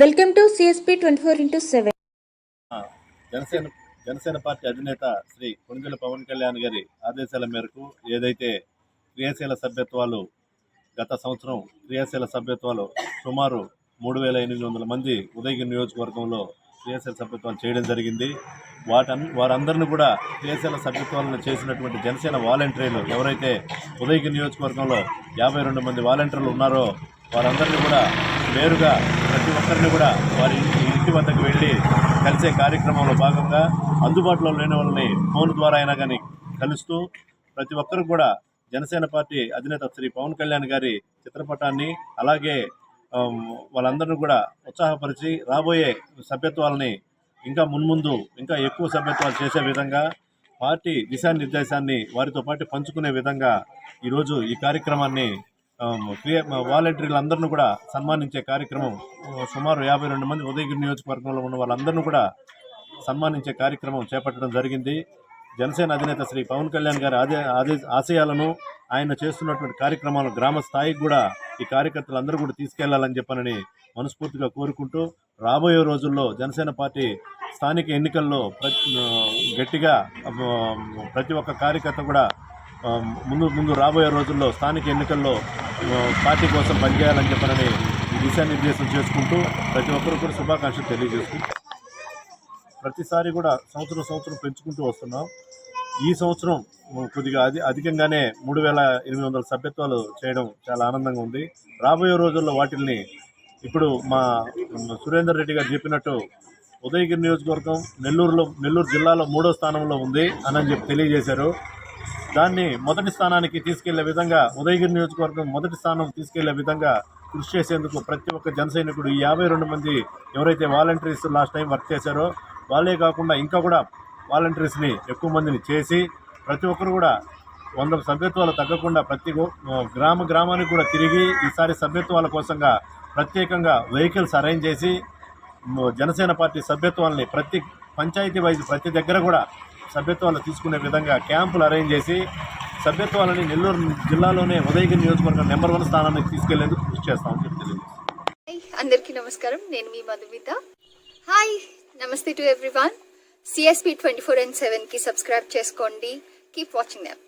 Welcome to CSP twenty four into seven. Janasena Janasena party అధినేత శ్రీ కొణిదెల పవన్ కళ్యాణ్ గారి ఆదేశాల మేరకు ఏదైతే క్రియాశీల సభ్యత్వాలు గత సంవత్సరం క్రియాశీల సభ్యత్వాలు సుమారు మూడు వేల ఎనిమిది వందల మంది ఉదయగిరి నియోజకవర్గంలో క్రియాశీల సభ్యత్వాలు చేయడం జరిగింది. వాటన్ వారందరిని కూడా క్రియాశీల సభ్యత్వాలను చేసినటువంటి జనసేన వాలంటీర్లు ఎవరైతే ఉదయగిరి నియోజకవర్గంలో యాభై రెండు మంది వాలంటీర్లు ఉన్నారో వారందరినీ కూడా నేరుగా ప్రతి ఒక్కరిని కూడా వారి ఇంటి వద్దకు వెళ్ళి కలిసే కార్యక్రమంలో భాగంగా అందుబాటులో లేని వాళ్ళని ఫోన్ ద్వారా అయినా కానీ కలుస్తూ ప్రతి ఒక్కరు కూడా జనసేన పార్టీ అధినేత శ్రీ పవన్ కళ్యాణ్ గారి చిత్రపటాన్ని అలాగే వాళ్ళందరినీ కూడా ఉత్సాహపరిచి రాబోయే సభ్యత్వాలని ఇంకా మున్ముందు ఇంకా ఎక్కువ సభ్యత్వాలు చేసే విధంగా పార్టీ దిశానిర్దేశాన్ని వారితో పాటు పంచుకునే విధంగా ఈరోజు ఈ కార్యక్రమాన్ని ఆమ్, వాలంటీర్లు అందరిని కూడా సన్మానించే కార్యక్రమం సుమారు యాభై రెండు మంది ఉదయగిరి నియోజకవర్గంలో ఉన్న వాళ్ళందరినీ కూడా సన్మానించే కార్యక్రమం చేపట్టడం జరిగింది. జనసేన అధినేత శ్రీ పవన్ కళ్యాణ్ గారి ఆదే ఆదే ఆశయాలను ఆయన చేస్తున్నటువంటి కార్యక్రమాలను గ్రామ స్థాయికి కూడా ఈ కార్యకర్తలు అందరూ కూడా తీసుకెళ్ళాలని చెప్పనని మనస్ఫూర్తిగా కోరుకుంటూ రాబోయే రోజుల్లో జనసేన పార్టీ స్థానిక ఎన్నికల్లో ప్రతి గట్టిగా ప్రతి ఒక్క కార్యకర్త కూడా ముందు ముందు రాబోయే రోజుల్లో స్థానిక ఎన్నికల్లో పార్టీ కోసం పనిచేయాలని చెప్పనని దిశానిర్దేశం చేసుకుంటూ ప్రతి ఒక్కరు కూడా శుభాకాంక్షలు తెలియజేసుకుంటూ ప్రతిసారి కూడా సంవత్సరం సంవత్సరం పెంచుకుంటూ వస్తున్నాం. ఈ సంవత్సరం కొద్దిగా అధి అధికంగానే మూడు వేల ఎనిమిది వందల సభ్యత్వాలు చేయడం చాలా ఆనందంగా ఉంది. రాబోయే రోజుల్లో వాటిల్ని ఇప్పుడు మా సురేందర్ రెడ్డి గారు చెప్పినట్టు ఉదయగిరి నియోజకవర్గం నెల్లూరులో నెల్లూరు జిల్లాలో మూడో స్థానంలో ఉంది అని చెప్పి తెలియజేశారు. దాన్ని మొదటి స్థానానికి తీసుకెళ్ళే విధంగా ఉదయగిరి నియోజకవర్గం మొదటి స్థానం తీసుకెళ్ళే విధంగా కృషి చేసేందుకు ప్రతి ఒక్క జనసైనికుడు ఈ యాభై రెండు మంది ఎవరైతే వాలంటీర్స్ లాస్ట్ టైం వర్క్ చేశారో వాళ్ళే కాకుండా ఇంకా కూడా వాలంటీర్స్ని ఎక్కువ మందిని చేసి ప్రతి ఒక్కరు కూడా వంద సభ్యత్వాలు తగ్గకుండా ప్రతి గ్రామ గ్రామానికి కూడా తిరిగి ఈసారి సభ్యత్వాల కోసంగా ప్రత్యేకంగా వెహికల్స్ అరేంజ్ చేసి జనసేన పార్టీ సభ్యత్వాలని ప్రతి పంచాయతీ వైజ్ ప్రతి దగ్గర కూడా సభ్యత్వాలు తీసుకునే విధంగా క్యాంపులు అరేంజ్ చేసి సభ్యత్వాలని నెల్లూరు జిల్లాలోనే ఉదయగిరి నియోజకవర్గం నెంబర్ వన్ స్థానానికి తీసుకెళ్ళేందుకు కృషి చేస్తామని చెప్పి తెలియదు హాయ్ అందరికీ నమస్కారం. నేను మీ Madhumitha. Hi namaste to everyone. CSP twenty four and సెవెన్కి సబ్స్క్రైబ్ చేసుకోండి. Keep watching them